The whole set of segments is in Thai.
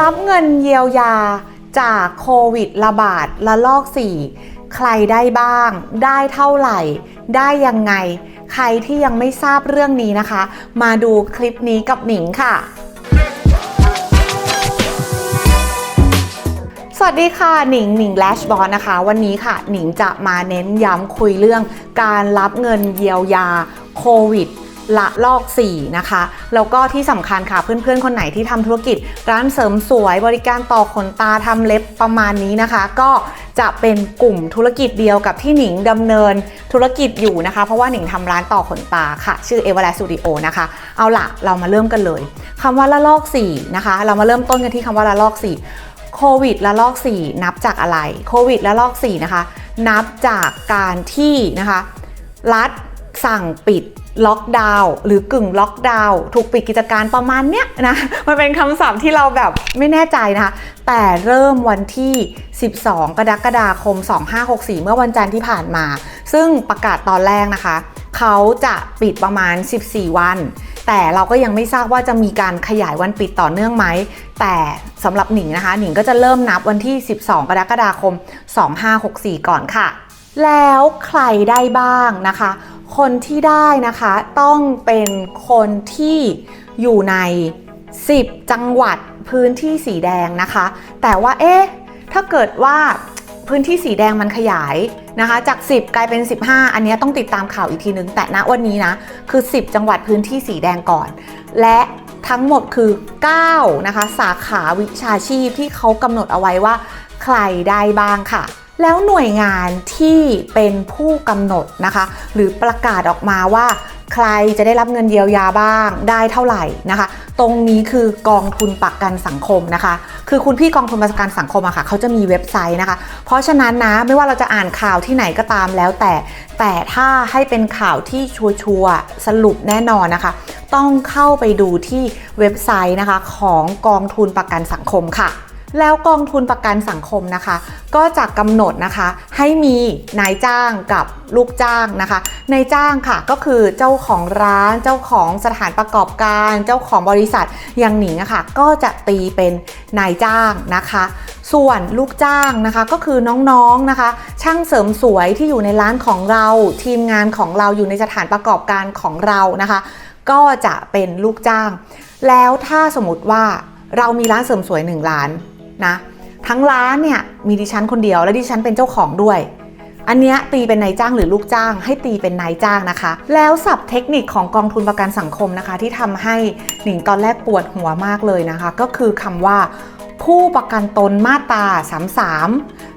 รับเงินเยียวยาจากโควิดระบาดระลอก 4 ใครได้บ้าง ได้เท่าไหร่ ได้ยังไง ใครที่ยังไม่ทราบเรื่องนี้นะคะ มาดูคลิปนี้กับหนิงค่ะ สวัสดีค่ะ หนิงหนิงแลชบอลนะคะ วันนี้ค่ะ หนิงจะมาเน้นย้ำคุยเรื่องการรับเงินเยียวยาโควิด ละลอก4นะคะ แล้วก็ที่สำคัญค่ะเพื่อนๆ คนไหนที่ทำธุรกิจ ร้านเสริมสวยบริการต่อขนตาทำเล็บประมาณนี้นะคะ ก็จะเป็นกลุ่มธุรกิจเดียวกับที่หนิงดำเนินธุรกิจอยู่นะคะ เพราะว่าหนิงทำร้านต่อขนตาค่ะ ชื่อ e v e r a s t Studio นะคะ เอาละเรามาเริ่มกันเลยคำว่าละลอก4นะคะ เรามาเริ่มต้นกันที่คำว่าละลอก4โควิดละลอก4นับจากอะไรโควิดละลอก4นะคะ นับจากการที่นะคะ รัฐสั่งปิด ล็อกดาวน์หรือกึ่งล็อกดาวน์ถูกปิดกิจการประมาณเนี้ยนะมันเป็นคำศัพท์ที่เราแบบไม่แน่ใจนะคะแต่เริ่มวันที่ 12 กรกฎาคม 2564 เมื่อวันจันทร์ที่ผ่านมา ซึ่งประกาศตอนแรกนะคะ เขาจะปิดประมาณ 14 วัน แต่เราก็ยังไม่ทราบว่าจะมีการขยายวันปิดต่อเนื่องไหม แต่สำหรับหนิงนะคะ หนิงก็จะเริ่มนับวันที่ 12 กรกฎาคม 2564 ก่อนค่ะ แล้วใครได้บ้างนะคะ คนที่ได้นะคะต้องเป็นคนที่อยู่ใน 10 จังหวัดพื้นที่สีแดงนะคะ แต่ว่าเอ๊ะถ้าเกิดว่าพื้นที่สีแดงมันขยายนะคะ จาก 10 กลายเป็น 15 อันนี้ต้องติดตามข่าวอีกทีนึง แต่ณวันนี้นะคือ 10 จังหวัดพื้นที่สีแดงก่อน และทั้งหมดคือ 9 นะคะ สาขาวิชาชีพที่เขากำหนดเอาไว้ว่า ใครได้บ้างค่ะ แล้วหน่วยงานที่เป็นผู้กำหนดนะคะ หรือประกาศออกมาว่าใครจะได้รับเงินเยียวยาบ้างได้เท่าไหร่นะคะ ตรงนี้คือกองทุนประกันสังคมนะคะ คือคุณพี่กองทุนประกันสังคมอะค่ะเขาจะมีเว็บไซต์นะคะ เพราะฉะนั้นนะไม่ว่าเราจะอ่านข่าวที่ไหนก็ตามแล้วแต่แต่ถ้าให้เป็นข่าวที่ชัวร์สรุปแน่นอนนะคะ ต้องเข้าไปดูที่เว็บไซต์นะคะของกองทุนประกันสังคมค่ะ แล้วกองทุนประกันสังคมนะคะ ก็จะกำหนดนะคะ ให้มีนายจ้างกับลูกจ้างนะคะ นายจ้างค่ะก็คือเจ้าของร้านเจ้าของสถานประกอบการ เจ้าของบริษัทอย่างหนิงอะค่ะก็จะตีเป็นนายจ้างนะคะ ส่วนลูกจ้างนะคะก็คือน้องๆนะคะ ช่างเสริมสวยที่อยู่ในร้านของเราทีมงานของเราอยู่ในสถานประกอบการของเรานะคะ ก็จะเป็นลูกจ้าง แล้วถ้าสมมติว่าเรามีร้านเสริมสวยหนึ่งร้าน นะทั้งร้านเนี่ยมีดิฉันคนเดียวและดิฉันเป็นเจ้าของด้วย อันเนี้ยตีเป็นนายจ้างหรือลูกจ้าง ให้ตีเป็นนายจ้างนะคะ แล้วศัพท์เทคนิคของกองทุนประกันสังคมนะคะ ที่ทำให้หนิงตอนแรกปวดหัวมากเลยนะคะ ก็คือคำว่าผู้ประกันตนมาตรา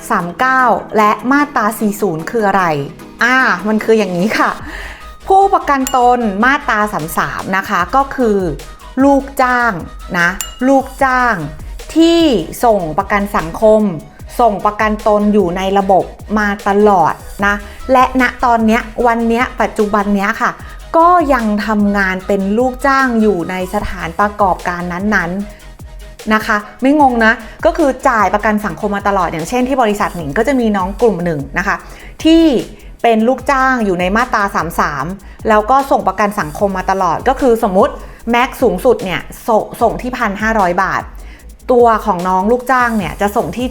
33 39 และมาตรา40 คืออะไร อ่า มันคืออย่างนี้ค่ะ ผู้ประกันตนมาตรา33นะคะ ก็คือ ลูกจ้างนะ ลูกจ้าง ที่ส่งประกันสังคม ส่งประกันตนอยู่ในระบบมาตลอดนะ และณตอนนี้วันนี้ปัจจุบันนี้ค่ะ ก็ยังทำงานเป็นลูกจ้างอยู่ในสถานประกอบการนั้นๆนะคะไม่งงนะก็คือจ่ายประกันสังคมมาตลอดอย่างเช่นที่บริษัทหนิงก็จะมีน้องกลุ่มหนึ่งนะคะที่เป็นลูกจ้างอยู่ในมาตรา 33 แล้วก็ส่งประกันสังคมมาตลอดก็คือสมมติแม็กสูงสุดเนี่ยสส่งที่ 1,500 บาท ตัวของน้องลูกจ้างเนี่ยจะส่งที่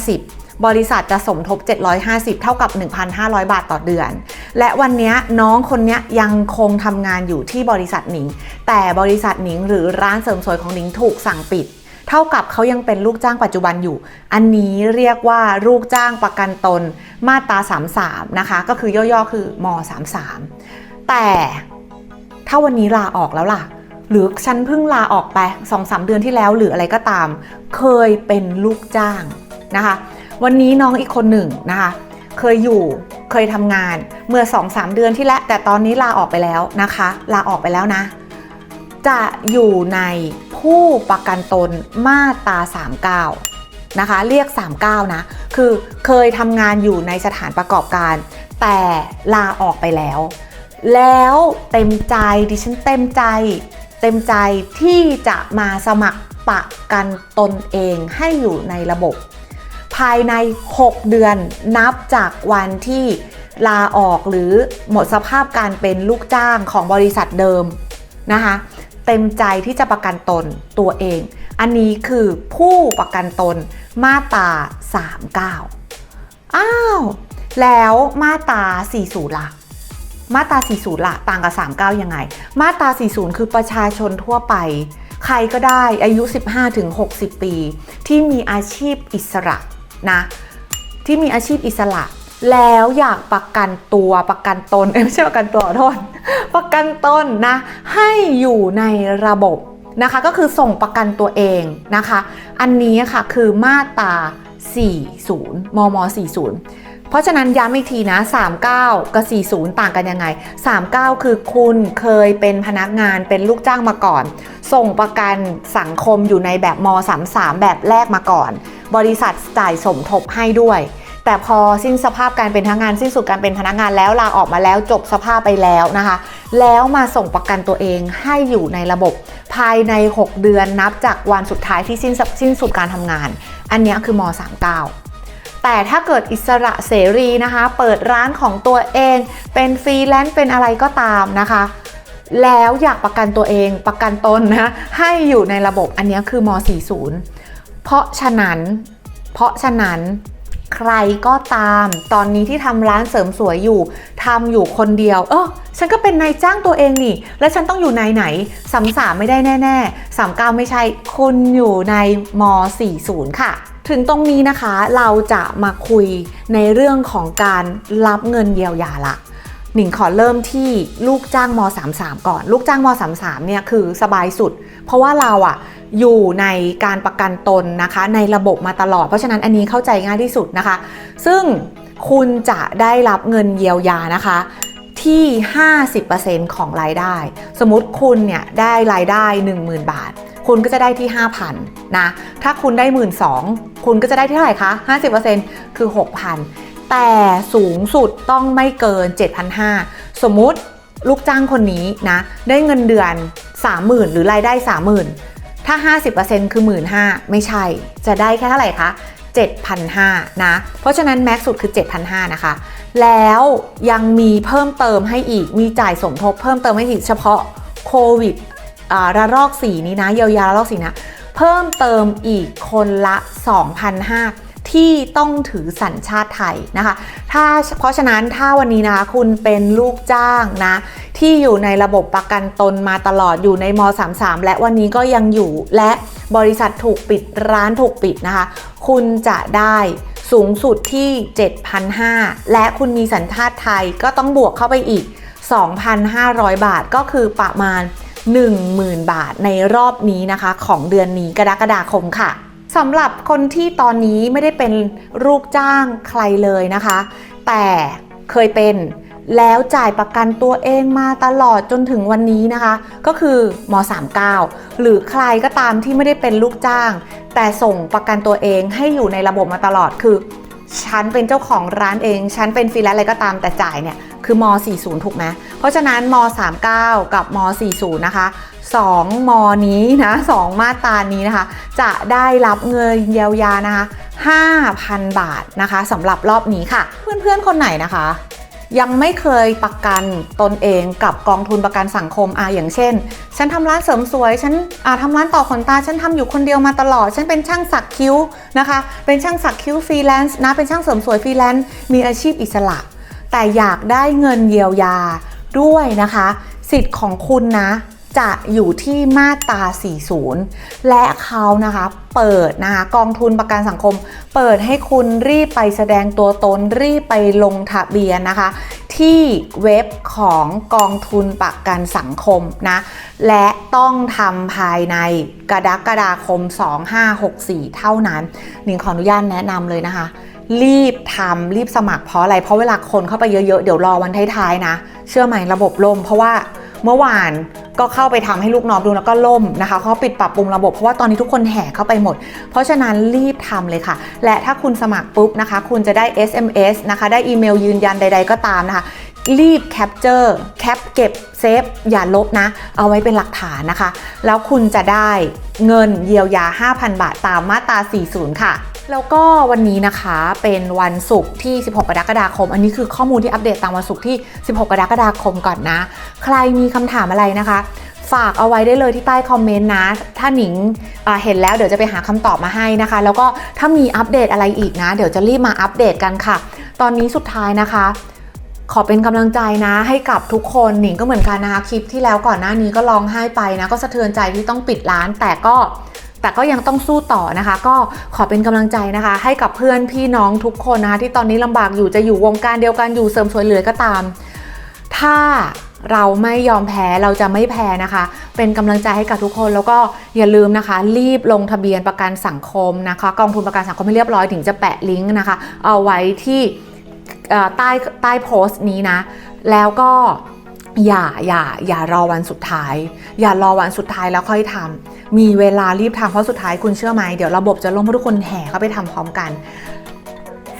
750บริษัทจะสมทบ 750 เท่ากับ 1,500 บาทต่อเดือน และวันนี้น้องคนนี้ยังคงทำงานอยู่ที่บริษัทหนิง แต่บริษัทหนิงหรือร้านเสริมสวยของหนิงถูกสั่งปิด เท่ากับเขายังเป็นลูกจ้างปัจจุบันอยู่ อันนี้เรียกว่าลูกจ้างประกันตน มาตรา 33 นะคะ ก็คือย่อๆคือม 33 แต่ถ้าวันนี้ลาออกแล้วล่ะ หรือฉันเพิ่งลาออกไปสองสามเดือนที่แล้วหรืออะไรก็ตาม เคยเป็นลูกจ้างนะคะ วันนี้น้องอีกคนหนึ่งนะคะ เคยอยู่เคยทำงานเมื่อ2-3เดือนที่แล้ว แต่ตอนนี้ลาออกไปแล้วนะคะ ลาออกไปแล้วนะ จะอยู่ในผู้ประกันตนมาตรา39 นะคะ เรียก 39 นะ คือเคยทำงานอยู่ในสถานประกอบการ แต่ลาออกไปแล้ว แล้วเต็มใจดิฉันเต็มใจ เต็มใจที่จะมาสมัครประกันตนเองให้อยู่ในระบบ ภายใน 6 เดือนนับจากวันที่ลาออกหรือหมดสภาพการเป็นลูกจ้างของบริษัทเดิมนะคะเต็มใจที่จะประกันตนตัวเอง อันนี้คือผู้ประกันตนมาตรา 39 อ้าว แล้วมาตรา40ล่ะ มาตรา 40 ละต่างกับ 39 ยังไง มาตรา 40 คือประชาชนทั่วไป ใครก็ได้อายุ 15-60 ปี ที่มีอาชีพอิสระนะที่มีอาชีพอิสระ แล้วอยากประกันตัวประกันตนไม่ใช่ประกันตัวขอโทษประกันตนนะให้อยู่ในระบบนะคะก็คือส่งประกันตัวเองนะคะ อันนี้ค่ะคือมาตรา40 มม 40 ราะฉะนั้นย้ำอีกทีนะ 39 กับ 40 ต่างกันยังไง 39 คือคุณเคยเป็นพนักงานเป็นลูกจ้างมาก่อน ส่งประกันสังคมอยู่ในแบบม 33 แบบแรกมาก่อน บริษัทจ่ายสมทบให้ด้วยแต่พอสิ้นสภาพการเป็นพนักงานสิ้นสุดการเป็นพนักงานแล้วลาออกมาแล้วจบสภาพไปแล้วนะคะ แล้วมาส่งประกันตัวเองให้อยู่ในระบบภายใน 6 เดือนนับจากวันสุดท้ายที่สิ้นสิ้นสุดการทำงาน อันนี้คือม 39 แต่ถ้าเกิดอิสระเสรีนะคะ เปิดร้านของตัวเอง เป็นฟรีแลนซ์เป็นอะไรก็ตามนะคะ แล้วอยากประกันตัวเองประกันตนนะให้อยู่ในระบบอันนี้คือม 40 เพราะฉะนั้น เพราะฉะนั้น ใครก็ตาม ตอนนี้ที่ทำร้านเสริมสวยอยู่ทำอยู่คนเดียว เออฉันก็เป็นนายจ้างตัวเองนี่ แล้วฉันต้องอยู่ในไหนสามสามไม่ได้แน่ๆสามเก้าไม่ใช่คุณอยู่ในม 40 ค่ะถึงตรงนี้นะคะเราจะมาคุยในเรื่องของการรับเงินเยียวยาละหนิงขอเริ่มที่ลูกจ้างม 33 ก่อน ลูกจ้างม 33เนี่ยคือสบายสุด เพราะว่าเราอะอยู่ในการประกันตนนะคะ ในระบบมาตลอด เพราะฉะนั้นอันนี้เข้าใจง่ายที่สุดนะคะ ซึ่งคุณจะได้รับเงินเยียวยานะคะที่ 50%ของรายได้ สมมติคุณเนี่ยได้รายได้ 10,000 บาท คุณก็จะได้ที่ 5,000 นะ ถ้าคุณได้ 12,000คุณก็จะได้ที่เท่าไหร่คะ 50%คือ 6,000 แต่สูงสุดต้องไม่เกิน 7,500 สมมุติลูกจ้างคนนี้นะ ได้เงินเดือน 30,000 หรือรายได้ 30,000 ถ้า 50%คือ 15,000ไม่ใช่ จะได้แค่เท่าไหร่คะ7,500นะ เพราะฉะนั้นแม็กซ์สุดคือ 7,500นะคะ แล้วยังมีเพิ่มเติมให้อีก มีจ่ายสมทบเพิ่มเติมให้อีกเฉพาะโควิดระลอกสีนี้นะ เยียวยาระลอกสีนะ เพิ่มเติมอีกคนละ 2,500 ที่ต้องถือสัญชาติไทยนะคะ ถ้าเพราะฉะนั้นถ้าวันนี้นะคะคุณเป็นลูกจ้างนะที่อยู่ในระบบประกันตนมาตลอดอยู่ในม 33 และวันนี้ก็ยังอยู่และบริษัทถูกปิดร้านถูกปิดนะคะ คุณจะได้สูงสุดที่ 7,500 และคุณมีสัญชาติไทยก็ต้องบวกเข้าไปอีก 2,500 บาทก็คือประมาณ 10,000 บาทในรอบนี้นะคะ ของเดือนนี้กรกฎาคมค่ะ สำหรับคนที่ตอนนี้ไม่ได้เป็นลูกจ้างใครเลยนะคะ แต่เคยเป็นแล้วจ่ายประกันตัวเองมาตลอดจนถึงวันนี้นะคะ ก็คือม39หรือใครก็ตามที่ไม่ได้เป็นลูกจ้าง แต่ส่งประกันตัวเองให้อยู่ในระบบมาตลอดคือ ฉันเป็นเจ้าของร้านเอง ฉันเป็นฟรีแลนซ์อะไรก็ตามแต่จ่ายเนี่ย คือม 40 ถูกไหมเพราะฉะนั้นม 39 กับม 40 นะคะ 2 มนี้นะ 2 มาตรานี้นะคะ จะได้รับเงินเยียวยานะคะ 5,000 บาทนะคะสำหรับรอบนี้ค่ะ เพื่อนๆ คนไหนนะคะยังไม่เคยประกันตนเองกับกองทุนประกันสังคมอะอย่างเช่น ฉันทำร้านเสริมสวย ฉันอ่าทำร้านต่อขนตา ฉันทำอยู่คนเดียวมาตลอด ฉันเป็นช่างสักคิ้วนะคะ เป็นช่างสักคิ้วฟรีแลนซ์นะ เป็นช่างเสริมสวยฟรีแลนซ์ มีอาชีพอิสระ แต่อยากได้เงินเยียวยาด้วยนะคะ สิทธิ์ของคุณนะจะอยู่ที่มาตรา 40 และเขานะคะเปิดนะคะกองทุนประกันสังคม เปิดให้คุณรีบไปแสดงตัวตนรีบไปลงทะเบียนนะคะ ที่เว็บของกองทุนประกันสังคมนะและต้องทำภายในกรกฎาคม 2564 เท่านั้นหนิงขออนุญาตแนะนำเลยนะคะ รีบทำรีบสมัครเพราะอะไร เพราะเวลาคนเข้าไปเยอะๆ เดี๋ยวรอวันท้ายๆนะ เชื่อไหมระบบล่ม เพราะว่าเมื่อวานก็เข้าไปทำให้ลูกน้องดูแล้วก็ล่มนะคะเขาปิดปรับปรุงระบบเพราะว่าตอนนี้ทุกคนแห่เข้าไปหมด เพราะฉะนั้นรีบทำเลยค่ะ และถ้าคุณสมัครปุ๊บนะคะ คุณจะได้ SMS นะคะได้อีเมลยืนยันใด ๆ ก็ตามนะคะรีบแคปเจอร์แคปเก็บเซฟอย่าลบนะ เอาไว้เป็นหลักฐานนะคะ แล้วคุณจะได้เงินเยียวยา 5,000 บาทตามมาตรา 40 ค่ะ แล้วก็วันนี้นะคะเป็นวันศุกร์ที่ 16 กรกฎาคม อันนี้คือข้อมูลที่อัปเดตตามวันศุกร์ที่ 16 กรกฎาคมก่อนนะ ใครมีคำถามอะไรนะคะ ฝากเอาไว้ได้เลยที่ใต้คอมเมนต์นะ ถ้าหนิงเห็นแล้วเดี๋ยวจะไปหาคำตอบมาให้นะคะ แล้วก็ถ้ามีอัปเดตอะไรอีกนะ เดี๋ยวจะรีบมาอัปเดตกันค่ะ ตอนนี้สุดท้ายนะคะ ขอเป็นกำลังใจนะ ให้กับทุกคนหนิงก็เหมือนกันนะคะคลิปที่แล้วก่อนหน้านี้ก็ร้องไห้ไปนะ ก็สะเทือนใจที่ต้องปิดร้านแต่ก็ แต่ก็ยังต้องสู้ต่อนะคะ ก็ขอเป็นกำลังใจนะคะ ให้กับเพื่อนพี่น้องทุกคนนะคะที่ตอนนี้ลำบากอยู่จะอยู่วงการเดียวกันอยู่เสริมสวยเหลือก็ตาม ถ้าเราไม่ยอมแพ้เราจะไม่แพ้นะคะ เป็นกำลังใจให้กับทุกคนแล้วก็อย่าลืมนะคะ รีบลงทะเบียนประกันสังคมนะคะ กองทุนประกันสังคมให้เรียบร้อยถึงจะแปะลิงก์นะคะ เอาไว้ที่ใต้ใต้โพสต์นี้นะ แล้วก็ อย่าอย่าอย่ารอวันสุดท้าย อย่ารอวันสุดท้ายแล้วค่อยทำมีเวลารีบทำเพราะสุดท้ายคุณเชื่อไหมเดี๋ยวระบบจะล่มเพราะทุกคนแห่เข้าไปทำพร้อมกัน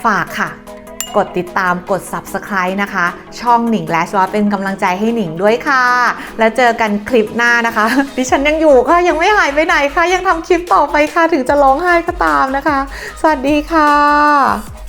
ฝากค่ะ กดติดตามกด subscribe นะคะ ช่องหนิงและชวาเป็นกำลังใจให้หนิงด้วยค่ะ แล้วเจอกันคลิปหน้านะคะ ดิฉันยังอยู่ค่ะ ยังไม่หายไปไหนค่ะ ยังทำคลิปต่อไปค่ะ ถึงจะร้องไห้ก็ตามนะคะ สวัสดีค่ะ